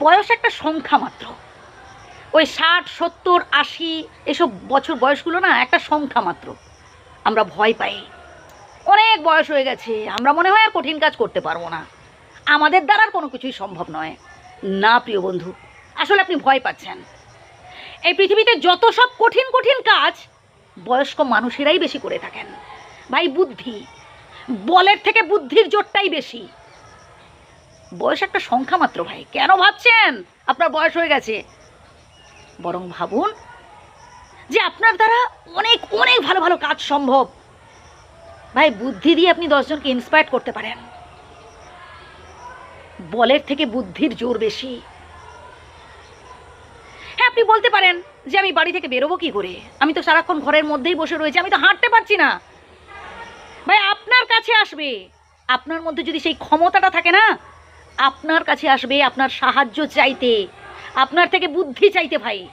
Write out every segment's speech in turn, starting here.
বয়স একটা সংখ্যা মাত্র। ওই ষাট, সত্তর, আশি এসব বছর বয়সগুলো না একটা সংখ্যা মাত্র। আমরা ভয় পাই। অনেক বয়স হয়ে গেছে, আমরা মনে হয় আর কঠিন কাজ করতে পারব না। আমাদের দ্বারা কোনো কিছুই সম্ভব নয়। না, প্রিয় বন্ধু, আসলে আপনি ভয় পাচ্ছেন। এই পৃথিবীতে যত সব কঠিন কঠিন কাজ, বয়স্ক মানুষেরাই বেশি করে থাকেন। ভাই, বুদ্ধি। বলের থেকে বুদ্ধির জোরটাই বেশি। বয়স একটা সংখ্যা মাত্র ভাই। কেন ভাবছেন? আপনার বয়স হয়ে গেছে। বরং ভাবুন যে আপনার দ্বারা অনেক অনেক ভালো ভালো কাজ সম্ভব। ভাই, বুদ্ধি দিয়ে আপনি দশজনকে ইন্সপায়ার করতে পারেন। বলের থেকে বুদ্ধির জোর বেশি। হ্যাঁ আপনি বলতে পারেন যে আমি বাড়ি থেকে বেরোবো কি করে? আমি তো সারাক্ষণ ঘরের মধ্যেই বসে রয়েছি, আমি তো হাঁটতে পারছি না। ভাই, আপনার কাছে আসবে। আপনার মধ্যে যদি সেই ক্ষমতাটা থাকে না আপনার কাছে আসবে আপনার সাহায্য চাইতে। আপনার থেকে বুদ্ধি চাইতে ভাই।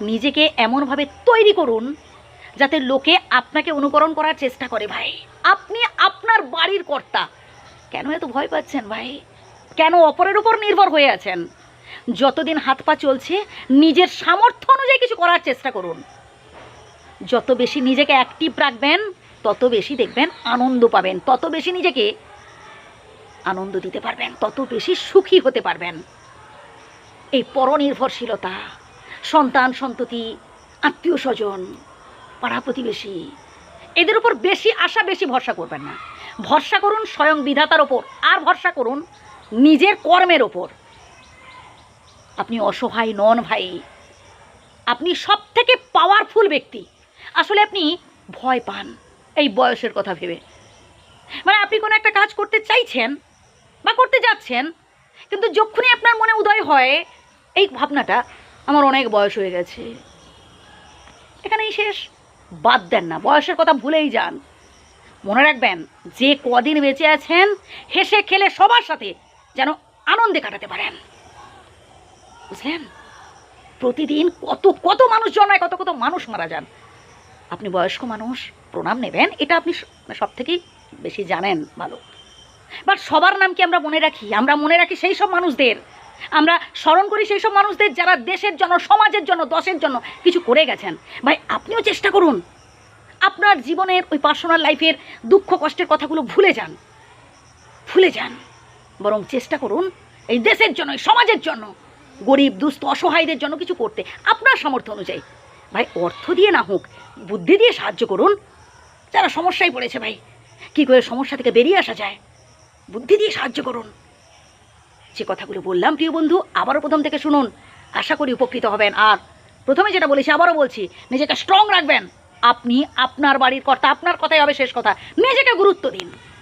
নিজেকে এমনভাবে তৈরি করুন, যাতে লোকে আপনাকে অনুকরণ করার চেষ্টা করে ভাই। আপনি আপনার বাড়ির কর্তা। কেন এত ভয় পাচ্ছেন ভাই? কেন অপরের উপর নির্ভর হয়ে আছেন? যতদিন হাত পা চলছে, নিজের সামর্থ্য অনুযায়ী কিছু করার চেষ্টা করুন। যত বেশি নিজেকে অ্যাক্টিভ রাখবেন, তত বেশি দেখবেন আনন্দ পাবেন। তত বেশি নিজেকে আনন্দ দিতে পারবেন, তত বেশি সুখী হতে পারবেন। এই পরনির্ভরশীলতা, সন্তান সন্ততি, আত্মীয় স্বজন, পাড়া প্রতিবেশী, এদের উপর বেশি আশা, বেশি ভরসা করবেন না। ভরসা করুন স্বয়ং বিধাতার ওপর আর ভরসা করুন নিজের কর্মের ওপর আপনি অসহায় নন ভাই আপনি সব থেকে পাওয়ারফুল ব্যক্তি। আসলে আপনি ভয় পান, এই বয়সের কথা ভেবে। মানে আপনি কোনো একটা কাজ করতে চাইছেন বা করতে যাচ্ছেন, কিন্তু যখনই আপনার মনে উদয় হয়, এই ভাবনাটা আমার অনেক বয়স হয়ে গেছে। এখানেই শেষ। বাদ দেন না, বয়সের কথা ভুলেই যান। মনে রাখবেন, যে কদিন বেঁচে আছেন, হেসে খেলে সবার সাথে যেন আনন্দে কাটাতে পারেন। বুঝলেন? প্রতিদিন কত কত মানুষ জন্মায়, কত কত মানুষ মারা যান। আপনি বয়স্ক মানুষ, প্রণাম নেবেন, এটা আপনি সব থেকেই বেশি জানেন ভালো। বাট সবার নাম কি আমরা মনে রাখি? আমরা মনে রাখি সেই সব মানুষদের। আমরা স্মরণ করি সেই সব মানুষদের যারা দেশের জন্য, সমাজের জন্য, দশের জন্য কিছু করে গেছেন। ভাই, আপনিও চেষ্টা করুন। আপনার জীবনের ওই পার্সোনাল লাইফের দুঃখ, কষ্টের কথাগুলো ভুলে যান। ভুলে যান। বরং চেষ্টা করুন এই দেশের জন্য, এই সমাজের জন্য, গরিব, দুস্থ, অসহায়দের জন্য কিছু করতে। আপনার সামর্থ্য অনুযায়ী। ভাই, অর্থ দিয়ে না হোক, বুদ্ধি দিয়ে সাহায্য করুন। যারা সমস্যায় পড়েছে ভাই, কী করে সমস্যা থেকে বেরিয়ে আসা যায়? বুদ্ধি দিয়ে সাহায্য করুন। যে কথাগুলো বললাম, প্রিয় বন্ধু, আবারও প্রথম থেকে শুনুন। আশা করি উপকৃত হবেন। আর প্রথমে যেটা বলেছি, আবারও বলছি, নিজেকে স্ট্রং রাখবেন। আপনি আপনার বাড়ির কর্তা, আপনার কথাই হবে শেষ কথা। নিজেকে গুরুত্ব দিন।